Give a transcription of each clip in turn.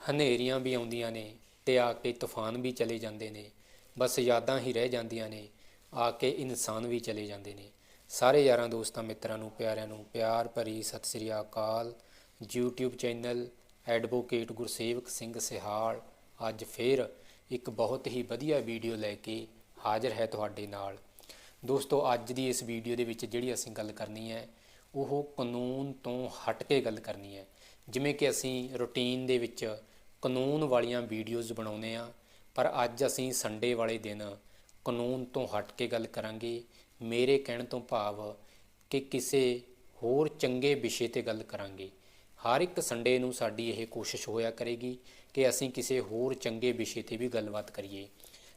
ਹਨੇਰੀਆਂ ਵੀ ਆਉਂਦੀਆਂ ਨੇ ਤੇ ਆ ਕੇ ਤੂਫਾਨ ਵੀ ਚਲੇ ਜਾਂਦੇ ਨੇ, ਬਸ ਯਾਦਾਂ ਹੀ ਰਹਿ ਜਾਂਦੀਆਂ ਨੇ, ਆ ਕੇ ਇਨਸਾਨ ਵੀ ਚਲੇ ਜਾਂਦੇ ਨੇ। ਸਾਰੇ ਯਾਰਾਂ ਦੋਸਤਾਂ ਮਿੱਤਰਾਂ ਨੂੰ, ਪਿਆਰਿਆਂ ਨੂੰ ਪਿਆਰ ਭਰੀ ਸਤਿ ਸ੍ਰੀ ਅਕਾਲ। YouTube channel advocate Gursevak Singh Sihal ਅੱਜ ਫੇਰ ਇੱਕ ਬਹੁਤ ਹੀ ਵਧੀਆ ਵੀਡੀਓ ਲੈ ਕੇ ਹਾਜ਼ਰ ਹੈ ਤੁਹਾਡੇ ਨਾਲ। ਦੋਸਤੋ, ਅੱਜ ਦੀ ਇਸ ਵੀਡੀਓ ਦੇ ਵਿੱਚ ਜਿਹੜੀ ਅਸੀਂ ਗੱਲ ਕਰਨੀ ਹੈ, ਉਹ ਕਾਨੂੰਨ ਤੋਂ ਹਟ ਕੇ ਗੱਲ ਕਰਨੀ ਹੈ। ਜਿਵੇਂ ਕਿ ਅਸੀਂ ਰੁਟੀਨ ਦੇ ਵਿੱਚ ਕਾਨੂੰਨ ਵਾਲੀਆਂ ਵੀਡੀਓਜ਼ ਬਣਾਉਂਦੇ ਆ ਪਰ ਅੱਜ ਅਸੀਂ ਸੰਡੇ ਵਾਲੇ ਦਿਨ ਕਾਨੂੰਨ ਤੋਂ ਹਟ ਕੇ ਗੱਲ ਕਰਾਂਗੇ। ਮੇਰੇ ਕਹਿਣ ਤੋਂ ਭਾਵ ਕਿ ਕਿਸੇ ਹੋਰ ਚੰਗੇ ਵਿਸ਼ੇ ਤੇ ਗੱਲ ਕਰਾਂਗੇ। ਹਰ ਇੱਕ ਸੰਡੇ ਨੂੰ ਸਾਡੀ ਇਹ ਕੋਸ਼ਿਸ਼ ਹੋਇਆ ਕਰੇਗੀ ਕਿ ਅਸੀਂ ਕਿਸੇ ਹੋਰ ਚੰਗੇ ਵਿਸ਼ੇ ਤੇ ਵੀ ਗੱਲਬਾਤ ਕਰੀਏ।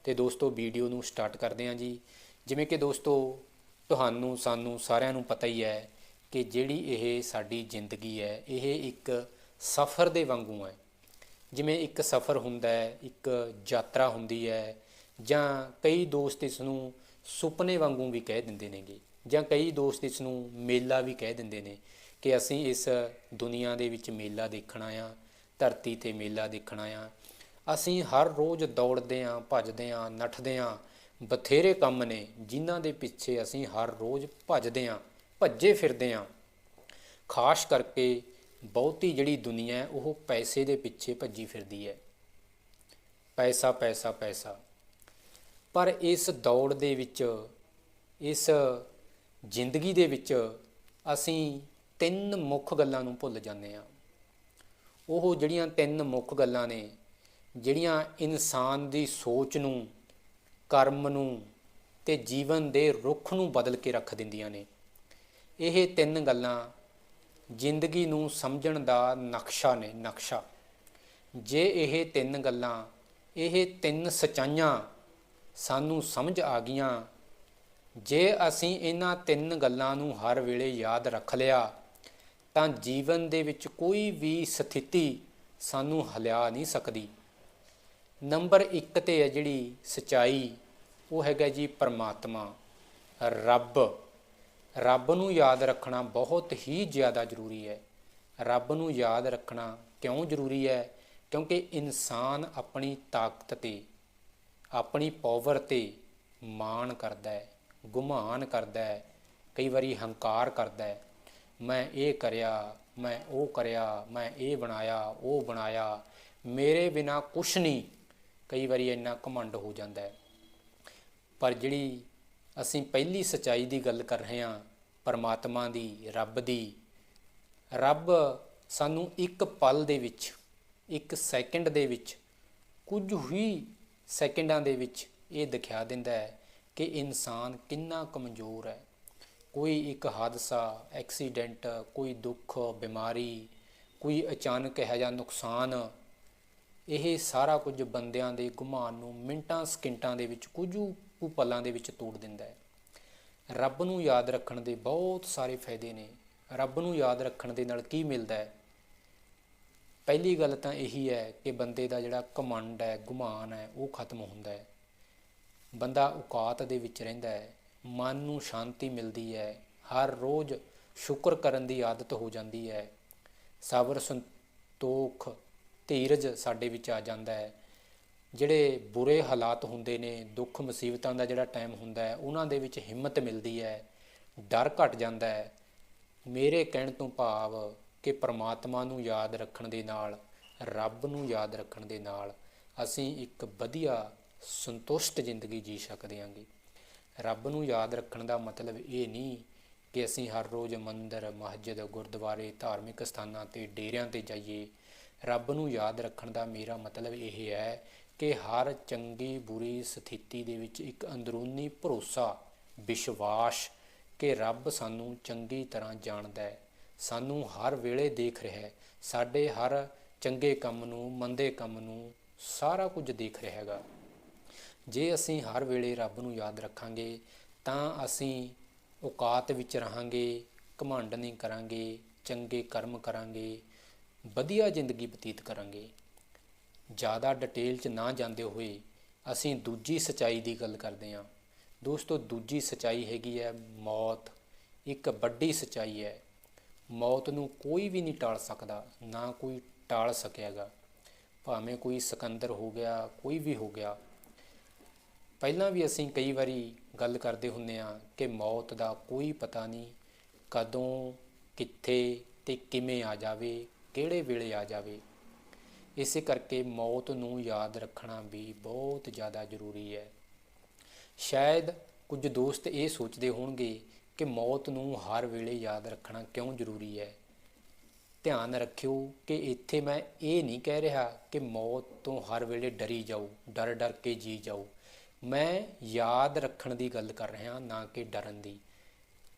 ਤੇ ਦੋਸਤੋ, ਵੀਡੀਓ ਨੂੰ ਸਟਾਰਟ ਕਰਦੇ ਹਾਂ ਜੀ। ਜਿਵੇਂ ਕਿ ਦੋਸਤੋ, ਤੁਹਾਨੂੰ, ਸਾਨੂੰ ਸਾਰਿਆਂ ਨੂੰ ਪਤਾ ਹੀ ਹੈ ਕਿ ਜਿਹੜੀ ਇਹ ਸਾਡੀ ਜ਼ਿੰਦਗੀ ਹੈ, ਇਹ ਇੱਕ ਸਫ਼ਰ ਦੇ ਵਾਂਗੂ ਹੈ। ਜਿਵੇਂ ਇੱਕ ਸਫ਼ਰ ਹੁੰਦਾ ਹੈ, ਇੱਕ ਯਾਤਰਾ ਹੁੰਦੀ ਹੈ, ਜਾਂ ਕਈ ਦੋਸਤ ਇਸ ਨੂੰ ਸੁਪਨੇ ਵਾਂਗੂ ਵੀ ਕਹਿ ਦਿੰਦੇ ਨੇਗੇ, ਜਾਂ ਕਈ ਦੋਸਤ ਇਸ ਨੂੰ ਮੇਲਾ ਵੀ ਕਹਿ ਦਿੰਦੇ ਨੇ ਕਿ ਅਸੀਂ ਇਸ ਦੁਨੀਆ ਦੇ ਵਿੱਚ ਮੇਲਾ ਦੇਖਣਾ ਆ, ਧਰਤੀ ਤੇ ਮੇਲਾ ਦੇਖਣਾ ਆ। ਅਸੀਂ ਹਰ ਰੋਜ਼ ਦੌੜਦੇ ਆਂ, ਭੱਜਦੇ ਆਂ, ਨੱਠਦੇ ਆਂ, ਬਥੇਰੇ ਕੰਮ ਨੇ ਜਿਨ੍ਹਾਂ ਦੇ ਪਿੱਛੇ ਅਸੀਂ ਹਰ ਰੋਜ਼ ਭੱਜਦੇ ਆਂ, ਭੱਜੇ ਫਿਰਦੇ ਆਂ। ਖਾਸ ਕਰਕੇ ਬਹੁਤੀ ਜਿਹੜੀ ਦੁਨੀਆ ਹੈ, ਉਹ ਪੈਸੇ ਦੇ ਪਿੱਛੇ ਭੱਜੀ ਫਿਰਦੀ ਹੈ। ਪੈਸਾ ਪੈਸਾ ਪੈਸਾ। ਪਰ ਇਸ ਦੌੜ ਦੇ ਵਿੱਚ, ਇਸ ਜ਼ਿੰਦਗੀ ਦੇ ਵਿੱਚ ਅਸੀਂ ਤਿੰਨ ਮੁੱਖ ਗੱਲਾਂ ਨੂੰ ਭੁੱਲ ਜਾਂਦੇ ਹਾਂ। ਉਹ ਜਿਹੜੀਆਂ ਤਿੰਨ ਮੁੱਖ ਗੱਲਾਂ ਨੇ, ਜਿਹੜੀਆਂ ਇਨਸਾਨ ਦੀ ਸੋਚ ਨੂੰ, ਕਰਮ ਨੂੰ ਤੇ ਜੀਵਨ ਦੇ ਰੁੱਖ ਨੂੰ ਬਦਲ ਕੇ ਰੱਖ ਦਿੰਦੀਆਂ ਨੇ, ਇਹ ਤਿੰਨ ਗੱਲਾਂ ਜ਼ਿੰਦਗੀ ਨੂੰ ਸਮਝਣ ਦਾ ਨਕਸ਼ਾ ਨੇ ਨਕਸ਼ਾ। ਜੇ ਇਹ ਤਿੰਨ ਗੱਲਾਂ, ਇਹ ਤਿੰਨ ਸਚਾਈਆਂ ਸਾਨੂੰ ਸਮਝ ਆ ਗਈਆਂ, ਜੇ ਅਸੀਂ ਇਹਨਾਂ ਤਿੰਨ ਗੱਲਾਂ ਨੂੰ ਹਰ ਵੇਲੇ ਯਾਦ ਰੱਖ ਲਿਆ, ਤਾਂ ਜੀਵਨ ਦੇ ਵਿੱਚ ਕੋਈ ਵੀ ਸਥਿਤੀ ਸਾਨੂੰ ਹਲਿਆ ਨਹੀਂ ਸਕਦੀ। ਨੰਬਰ 1 ਤੇ ਹੈ ਜਿਹੜੀ ਸਚਾਈ, ਉਹ ਹੈਗਾ ਜੀ ਪਰਮਾਤਮਾ, ਰੱਬ। ਰੱਬ ਨੂੰ ਯਾਦ ਰੱਖਣਾ ਬਹੁਤ ਹੀ ਜ਼ਿਆਦਾ ਜ਼ਰੂਰੀ ਹੈ। ਰੱਬ ਨੂੰ ਯਾਦ ਰੱਖਣਾ ਕਿਉਂ ਜ਼ਰੂਰੀ ਹੈ? ਕਿਉਂਕਿ ਇਨਸਾਨ ਆਪਣੀ ਤਾਕਤ ਤੇ, ਆਪਣੀ ਪਾਵਰ ਤੇ ਮਾਣ ਕਰਦਾ ਹੈ, ਗੁਮਾਨ ਕਰਦਾ ਹੈ, ਕਈ ਵਾਰੀ ਹੰਕਾਰ ਕਰਦਾ ਹੈ। ਮੈਂ ਇਹ ਕਰਿਆ, ਮੈਂ ਉਹ ਕਰਿਆ, ਮੈਂ ਇਹ ਬਣਾਇਆ, ਉਹ ਬਣਾਇਆ, ਮੇਰੇ ਬਿਨਾ ਕੁਛ ਨਹੀਂ ਕਈ ਵਾਰੀ ਇੰਨਾ ਘਮੰਡ ਹੋ ਜਾਂਦਾ ਹੈ। ਪਰ ਜਿਹੜੀ ਅਸੀਂ ਪਹਿਲੀ ਸਚਾਈ ਦੀ ਗੱਲ ਕਰ ਰਹੇ ਹਾਂ, ਪਰਮਾਤਮਾ ਦੀ, ਰੱਬ ਦੀ। ਰੱਬ ਸਾਨੂੰ ਇੱਕ ਪਲ ਦੇ ਵਿੱਚ, ਇੱਕ ਸੈਕਿੰਡ ਦੇ ਵਿੱਚ, ਕੁਝ ਹੀ ਸੈਕਿੰਡਾਂ ਦੇ ਵਿੱਚ ਇਹ ਦਿਖਾ ਦਿੰਦਾ ਹੈ ਕਿ ਇਨਸਾਨ ਕਿੰਨਾ ਕਮਜ਼ੋਰ ਹੈ। ਕੋਈ ਇੱਕ ਹਾਦਸਾ, ਐਕਸੀਡੈਂਟ, ਕੋਈ ਦੁੱਖ, ਬਿਮਾਰੀ, ਕੋਈ ਅਚਾਨਕ ਇਹੋ ਜਿਹਾ ਨੁਕਸਾਨ, ਇਹ ਸਾਰਾ ਕੁਝ ਬੰਦਿਆਂ ਦੇ ਗੁਮਾਨ ਨੂੰ ਮਿੰਟਾਂ, ਸਕਿੰਟਾਂ ਦੇ ਵਿੱਚ ਕੁਝ ਕੁ ਪਲਾਂ ਦੇ ਵਿੱਚ ਤੋੜ ਦਿੰਦਾ ਹੈ। ਰੱਬ ਨੂੰ ਯਾਦ ਰੱਖਣ ਦੇ ਬਹੁਤ ਸਾਰੇ ਫਾਇਦੇ ਨੇ। ਰੱਬ ਨੂੰ ਯਾਦ ਰੱਖਣ ਦੇ ਨਾਲ ਕੀ ਮਿਲਦਾ ਹੈ? ਪਹਿਲੀ ਗੱਲ ਤਾਂ ਇਹੀ ਹੈ ਕਿ ਬੰਦੇ ਦਾ ਜਿਹੜਾ ਕਮੰਡ ਹੈ, ਗੁਮਾਨ ਹੈ, ਉਹ ਖਤਮ ਹੁੰਦਾ ਹੈ। ਬੰਦਾ ਔਕਾਤ ਦੇ ਵਿੱਚ ਰਹਿੰਦਾ ਹੈ। ਮਨ ਨੂੰ ਸ਼ਾਂਤੀ ਮਿਲਦੀ ਹੈ। ਹਰ ਰੋਜ਼ ਸ਼ੁਕਰ ਕਰਨ ਦੀ ਆਦਤ ਹੋ ਜਾਂਦੀ ਹੈ। ਸਬਰ ਸੰਤੋਖ ਧੀਰਜ ਸਾਡੇ ਵਿੱਚ ਆ ਜਾਂਦਾ ਹੈ। ਜਿਹੜੇ ਬੁਰੇ ਹਾਲਾਤ ਹੁੰਦੇ ਨੇ, ਦੁੱਖ ਮੁਸੀਬਤਾਂ ਦਾ ਜਿਹੜਾ ਟਾਈਮ ਹੁੰਦਾ ਹੈ, ਉਹਨਾਂ ਦੇ ਵਿੱਚ ਹਿੰਮਤ ਮਿਲਦੀ ਹੈ, ਡਰ ਘਟ ਜਾਂਦਾ ਹੈ। ਮੇਰੇ ਕਹਿਣ ਤੋਂ ਭਾਵ ਕਿ ਪ੍ਰਮਾਤਮਾ ਨੂੰ ਯਾਦ ਰੱਖਣ ਦੇ ਨਾਲ, ਰੱਬ ਨੂੰ ਯਾਦ ਰੱਖਣ ਦੇ ਨਾਲ ਅਸੀਂ ਇੱਕ ਵਧੀਆ, ਸੰਤੁਸ਼ਟ ਜ਼ਿੰਦਗੀ ਜੀ ਸਕਦੇ ਹਾਂਗੇ। ਰੱਬ ਨੂੰ ਯਾਦ ਰੱਖਣ ਦਾ ਮਤਲਬ ਇਹ ਨਹੀਂ ਕਿ ਅਸੀਂ ਹਰ ਰੋਜ਼ ਮੰਦਰ, ਮਸਜਿਦ, ਗੁਰਦੁਆਰੇ, ਧਾਰਮਿਕ ਸਥਾਨਾਂ ਤੇ ਡੇਰਿਆਂ ਤੇ ਜਾਈਏ। ਰੱਬ ਨੂੰ ਯਾਦ ਰੱਖਣ ਦਾ ਮੇਰਾ ਮਤਲਬ ਇਹ ਹੈ ਕਿ ਹਰ ਚੰਗੀ ਬੁਰੀ ਸਥਿਤੀ ਦੇ ਵਿੱਚ ਇੱਕ ਅੰਦਰੂਨੀ ਭਰੋਸਾ, ਵਿਸ਼ਵਾਸ ਕਿ ਰੱਬ ਸਾਨੂੰ ਚੰਗੀ ਤਰ੍ਹਾਂ ਜਾਣਦਾ ਹੈ। ਸਾਨੂੰ ਹਰ ਵੇਲੇ ਦੇਖ ਰਿਹਾ ਹੈ। ਸਾਡੇ ਹਰ ਚੰਗੇ ਕੰਮ ਨੂੰ, ਮੰਦੇ ਕੰਮ ਨੂੰ ਸਾਰਾ ਕੁਝ ਦੇਖ ਰਿਹਾ ਹੈਗਾ। ਜੇ ਅਸੀਂ ਹਰ ਵੇਲੇ ਰੱਬ ਨੂੰ ਯਾਦ ਰੱਖਾਂਗੇ, ਤਾਂ ਅਸੀਂ ਔਕਾਤ ਵਿੱਚ ਰਹਾਂਗੇ, ਘਮੰਡ ਨਹੀਂ ਕਰਾਂਗੇ, ਚੰਗੇ ਕਰਮ ਕਰਾਂਗੇ, ਵਧੀਆ ਜ਼ਿੰਦਗੀ ਬਤੀਤ ਕਰਾਂਗੇ। ਜ਼ਿਆਦਾ ਡਿਟੇਲ 'ਚ ਨਾ ਜਾਂਦੇ ਹੋਏ ਅਸੀਂ ਦੂਜੀ ਸਚਾਈ ਦੀ ਗੱਲ ਕਰਦੇ ਹਾਂ। ਦੋਸਤੋ, ਦੂਜੀ ਸਚਾਈ ਹੈਗੀ ਹੈ ਮੌਤ। ਇੱਕ ਵੱਡੀ ਸਚਾਈ ਹੈ। ਮੌਤ ਨੂੰ ਕੋਈ ਵੀ ਨਹੀਂ ਟਾਲ ਸਕਦਾ, ਨਾ ਕੋਈ ਟਾਲ ਸਕਿਆਗਾ ਭਾਵੇਂ ਕੋਈ ਸਿਕੰਦਰ ਹੋ ਗਿਆ, ਕੋਈ ਵੀ ਹੋ ਗਿਆ। ਪਹਿਲਾਂ ਵੀ ਅਸੀਂ ਕਈ ਵਾਰੀ ਗੱਲ ਕਰਦੇ ਹੁੰਨੇ ਆ ਕਿ ਮੌਤ ਦਾ ਕੋਈ ਪਤਾ ਨਹੀਂ ਕਦੋਂ, ਕਿੱਥੇ ਤੇ ਕਿਵੇਂ ਆ ਜਾਵੇ, ਕਿਹੜੇ ਵੇਲੇ ਆ ਜਾਵੇ। ਇਸੇ ਕਰਕੇ ਮੌਤ ਨੂੰ ਯਾਦ ਰੱਖਣਾ ਵੀ ਬਹੁਤ ਜ਼ਿਆਦਾ ਜ਼ਰੂਰੀ ਹੈ। ਸ਼ਾਇਦ ਕੁਝ ਦੋਸਤ ਇਹ ਸੋਚਦੇ ਹੋਣਗੇ ਕਿ ਮੌਤ ਨੂੰ ਹਰ ਵੇਲੇ ਯਾਦ ਰੱਖਣਾ ਕਿਉਂ ਜ਼ਰੂਰੀ ਹੈ। ਧਿਆਨ ਰੱਖਿਓ ਕਿ ਇੱਥੇ ਮੈਂ ਇਹ ਨਹੀਂ ਕਹਿ ਰਿਹਾ ਕਿ ਮੌਤ ਤੋਂ ਹਰ ਵੇਲੇ ਡਰੀ ਜਾਓ, ਡਰ ਡਰ ਕੇ ਜੀ ਜਾਓ। ਮੈਂ ਯਾਦ ਰੱਖਣ ਦੀ ਗੱਲ ਕਰ ਰਿਹਾ ਨਾ ਕਿ ਡਰਨ ਦੀ।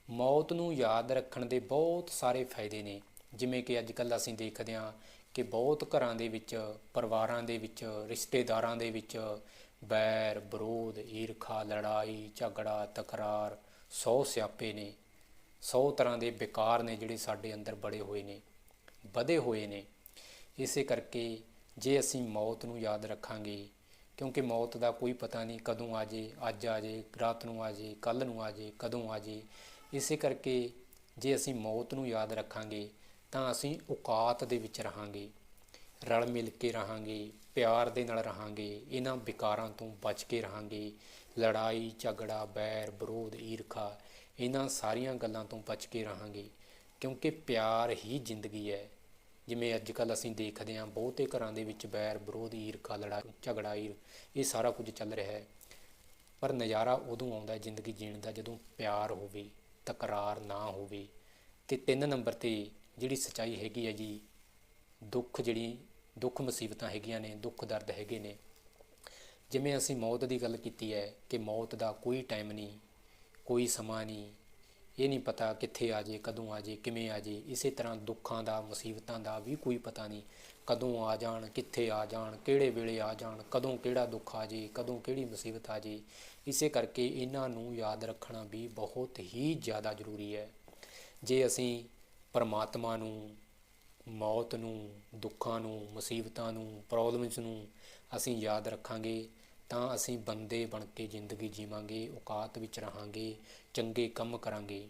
ਮੌਤ ਨੂੰ ਯਾਦ ਰੱਖਣ ਦੇ ਬਹੁਤ ਸਾਰੇ ਫਾਇਦੇ ਨੇ। ਜਿਵੇਂ ਕਿ ਅੱਜ ਕੱਲ੍ਹ ਅਸੀਂ ਦੇਖਦੇ ਹਾਂ ਕਿ ਬਹੁਤ ਘਰਾਂ ਦੇ ਵਿੱਚ, ਪਰਿਵਾਰਾਂ ਦੇ ਵਿੱਚ, ਰਿਸ਼ਤੇਦਾਰਾਂ ਦੇ ਵਿੱਚ ਬੈਰ, ਵਿਰੋਧ, ਈਰਖਾ, ਲੜਾਈ, ਝਗੜਾ, ਤਕਰਾਰ ਸੌ ਸਿਆਪੇ ਨੇ। ਸੌ ਤਰ੍ਹਾਂ ਦੇ ਵਿਕਾਰ ਨੇ ਜਿਹੜੇ ਸਾਡੇ ਅੰਦਰ ਬੜੇ ਹੋਏ ਨੇ, ਵਧੇ ਹੋਏ ਨੇ। ਇਸੇ ਕਰਕੇ ਜੇ ਅਸੀਂ ਮੌਤ ਨੂੰ ਯਾਦ ਰੱਖਾਂਗੇ, ਕਿਉਂਕਿ ਮੌਤ ਦਾ ਕੋਈ ਪਤਾ ਨਹੀਂ ਕਦੋਂ ਆ ਜੇ, ਅੱਜ ਆ ਜੇ, ਰਾਤ ਨੂੰ ਆ ਜੇ ਕੱਲ ਨੂੰ ਆ ਜੇ, ਕਦੋਂ ਆ ਜੇ, ਇਸੇ ਕਰਕੇ ਜੇ ਅਸੀਂ ਮੌਤ ਨੂੰ ਯਾਦ ਰੱਖਾਂਗੇ ਤਾਂ ਅਸੀਂ ਔਕਾਤ ਦੇ ਵਿੱਚ ਰਹਾਂਗੇ, ਰਲ ਮਿਲ ਕੇ ਰਹਾਂਗੇ, ਪਿਆਰ ਦੇ ਨਾਲ ਰਹਾਂਗੇ, ਇਹਨਾਂ ਵਿਕਾਰਾਂ ਤੋਂ ਬਚ ਕੇ ਰਹਾਂਗੇ। ਲੜਾਈ, ਝਗੜਾ, ਬੈਰ, ਵਿਰੋਧ, ਈਰਖਾ, ਇਹਨਾਂ ਸਾਰੀਆਂ ਗੱਲਾਂ ਤੋਂ ਬਚ ਕੇ ਰਹਾਂਗੇ। ਕਿਉਂਕਿ ਪਿਆਰ ਹੀ ਜ਼ਿੰਦਗੀ ਹੈ। ਜਿਵੇਂ ਅੱਜ ਕੱਲ ਅਸੀਂ ਦੇਖਦੇ ਹਾਂ, ਬਹੁਤੇ ਘਰਾਂ ਦੇ ਵਿੱਚ ਬੈਰ, ਵਿਰੋਧ, ਈਰਖਾ, ਲੜਾਈ, ਝਗੜਾ ਈਰ ਇਹ ਸਾਰਾ ਕੁਝ ਚੱਲ ਰਿਹਾ ਹੈ। ਪਰ ਨਜ਼ਾਰਾ ਉਦੋਂ ਆਉਂਦਾ ਜ਼ਿੰਦਗੀ ਜੀਣ ਦਾ ਜਦੋਂ ਪਿਆਰ ਹੋਵੇ, ਤਕਰਾਰ ਨਾ ਹੋਵੇ। ਤੇ ਤਿੰਨ ਨੰਬਰ ਤੇ ਜਿਹੜੀ ਸਚਾਈ ਹੈਗੀ ਹੈ ਜੀ, ਦੁੱਖ ਜਿਹੜੀ, ਦੁੱਖ ਮੁਸੀਬਤਾਂ ਹੈਗੀਆਂ ਨੇ, ਦੁੱਖ ਦਰਦ ਹੈਗੇ ਨੇ। ਜਿਵੇਂ ਅਸੀਂ ਮੌਤ ਦੀ ਗੱਲ ਕੀਤੀ ਹੈ ਕਿ ਮੌਤ ਦਾ ਕੋਈ ਟਾਈਮ ਨਹੀਂ, ਕੋਈ ਸਮਾਂ ਨਹੀਂ, ਇਹ ਨਹੀਂ ਪਤਾ ਕਿੱਥੇ ਆ ਜੇ ਕਦੋਂ ਆ ਜੇ ਕਿਵੇਂ ਆ ਜੇ ਇਸੇ ਤਰ੍ਹਾਂ ਦੁੱਖਾਂ ਦਾ, ਮੁਸੀਬਤਾਂ ਦਾ ਵੀ ਕੋਈ ਪਤਾ ਨਹੀਂ, ਕਦੋਂ ਆ ਜਾਣ, ਕਿੱਥੇ ਆ ਜਾਣ, ਕਿਹੜੇ ਵੇਲੇ ਆ ਜਾਣ, ਕਦੋਂ ਕਿਹੜਾ ਦੁੱਖ ਆ ਜੇ ਕਦੋਂ ਕਿਹੜੀ ਮੁਸੀਬਤ ਆ ਜੇ ਇਸੇ ਕਰਕੇ ਇਹਨਾਂ ਨੂੰ ਯਾਦ ਰੱਖਣਾ ਵੀ ਬਹੁਤ ਹੀ ਜ਼ਿਆਦਾ ਜ਼ਰੂਰੀ ਹੈ। ਜੇ ਅਸੀਂ ਪਰਮਾਤਮਾ ਨੂੰ, ਮੌਤ ਨੂੰ, ਦੁੱਖਾਂ ਨੂੰ, ਮੁਸੀਬਤਾਂ ਨੂੰ ਪ੍ਰੋਬਲਮਸ ਨੂੰ ਅਸੀਂ ਯਾਦ ਰੱਖਾਂਗੇ, ਤਾਂ ਅਸੀਂ ਬੰਦੇ ਬਣ ਕੇ ਜ਼ਿੰਦਗੀ ਜੀਵਾਂਗੇ, ਔਕਾਤ ਵਿੱਚ ਰਹਾਂਗੇ, ਚੰਗੇ ਕੰਮ ਕਰਾਂਗੇ।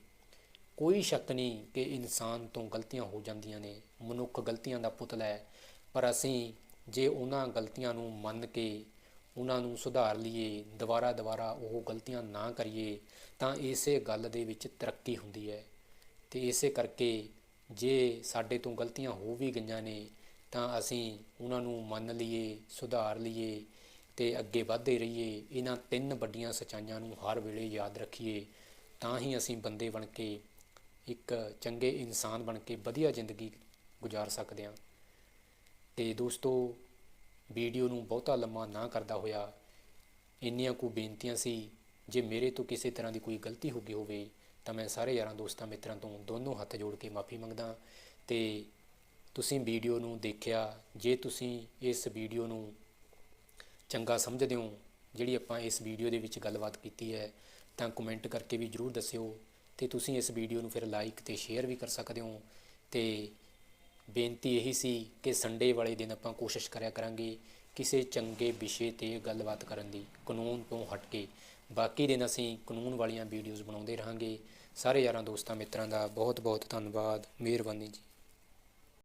ਕੋਈ ਸ਼ੱਕ ਨਹੀਂ ਕਿ ਇਨਸਾਨ ਤੋਂ ਗਲਤੀਆਂ ਹੋ ਜਾਂਦੀਆਂ ਨੇ, ਮਨੁੱਖ ਗਲਤੀਆਂ ਦਾ ਪੁਤਲਾ ਹੈ, ਪਰ ਅਸੀਂ ਜੇ ਉਹਨਾਂ ਗਲਤੀਆਂ ਨੂੰ ਮੰਨ ਕੇ ਉਹਨਾਂ ਨੂੰ ਸੁਧਾਰ ਲਈਏ ਦੁਬਾਰਾ ਦੁਬਾਰਾ ਉਹ ਗਲਤੀਆਂ ਨਾ ਕਰੀਏ, ਤਾਂ ਇਸੇ ਗੱਲ ਦੇ ਵਿੱਚ ਤਰੱਕੀ ਹੁੰਦੀ ਹੈ। ਤੇ ਇਸੇ ਕਰਕੇ ਜੇ ਸਾਡੇ ਤੋਂ ਗਲਤੀਆਂ ਹੋ ਵੀ ਗਈਆਂ ਨੇ, ਤਾਂ ਅਸੀਂ ਉਹਨਾਂ ਨੂੰ ਮੰਨ ਲਈਏ, ਸੁਧਾਰ ਲਈਏ ਤੇ ਅੱਗੇ ਵਧਦੇ ਰਹੀਏ। ਇਹਨਾਂ ਤਿੰਨ ਵੱਡੀਆਂ ਸਚਾਈਆਂ ਨੂੰ ਹਰ ਵੇਲੇ ਯਾਦ ਰੱਖੀਏ, ਤਾਂ ਹੀ ਅਸੀਂ ਬੰਦੇ ਬਣ ਕੇ ਇੱਕ ਚੰਗੇ ਇਨਸਾਨ ਬਣ ਕੇ ਵਧੀਆ ਜ਼ਿੰਦਗੀ ਗੁਜ਼ਾਰ ਸਕਦੇ ਹਾਂ। ਤੇ ਦੋਸਤੋ, ਵੀਡੀਓ ਨੂੰ ਬਹੁਤਾ ਲੰਮਾ ਨਾ ਕਰਦਾ ਹੋਇਆ। ਇੰਨੀਆਂ ਕੁ ਬੇਨਤੀਆਂ ਸੀ, ਜੇ ਮੇਰੇ ਤੋਂ ਕਿਸੇ ਤਰ੍ਹਾਂ ਦੀ ਕੋਈ ਗਲਤੀ ਹੋ ਗਈ ਹੋਵੇ ਤਾਂ ਮੈਂ ਸਾਰੇ ਯਾਰਾਂ ਦੋਸਤਾਂ ਮਿੱਤਰਾਂ ਤੋਂ ਦੋਨੋਂ ਹੱਥ ਜੋੜ ਕੇ ਮਾਫੀ ਮੰਗਦਾ ਤੇ ਤੁਸੀਂ ਵੀਡੀਓ ਨੂੰ ਦੇਖਿਆ, ਜੇ ਤੁਸੀਂ ਇਸ ਵੀਡੀਓ ਨੂੰ ਚੰਗਾ ਸਮਝਦੇ ਹੋ, ਜਿਹੜੀ ਆਪਾਂ ਇਸ ਵੀਡੀਓ ਦੇ ਵਿੱਚ ਗੱਲਬਾਤ ਕੀਤੀ ਹੈ, ਤਾਂ ਕਮੈਂਟ ਕਰਕੇ ਵੀ ਜਰੂਰ ਦੱਸਿਓ ਤੇ ਤੁਸੀਂ ਇਸ ਵੀਡੀਓ ਨੂੰ ਫਿਰ ਲਾਈਕ ਤੇ ਸ਼ੇਅਰ ਵੀ ਕਰ ਸਕਦੇ ਹੋ ਤੇ ਬੇਨਤੀ ਇਹੀ ਸੀ ਕਿ ਸੰਡੇ ਵਾਲੇ ਦਿਨ ਆਪਾਂ ਕੋਸ਼ਿਸ਼ ਕਰਿਆ ਕਰਾਂਗੇ ਕਿਸੇ ਚੰਗੇ ਵਿਸ਼ੇ ਤੇ ਗੱਲਬਾਤ ਕਰਨ ਦੀ, ਕਾਨੂੰਨ ਤੋਂ ਹਟ ਕੇ। ਬਾਕੀ ਦਿਨ ਅਸੀਂ ਕਾਨੂੰਨ ਵਾਲੀਆਂ ਵੀਡੀਓਜ਼ ਬਣਾਉਂਦੇ ਰਹਾਂਗੇ। ਸਾਰੇ ਯਾਰਾਂ ਦੋਸਤਾਂ ਮਿੱਤਰਾਂ ਦਾ ਬਹੁਤ ਬਹੁਤ ਧੰਨਵਾਦ। ਮਿਹਰਬਾਨੀ ਜੀ।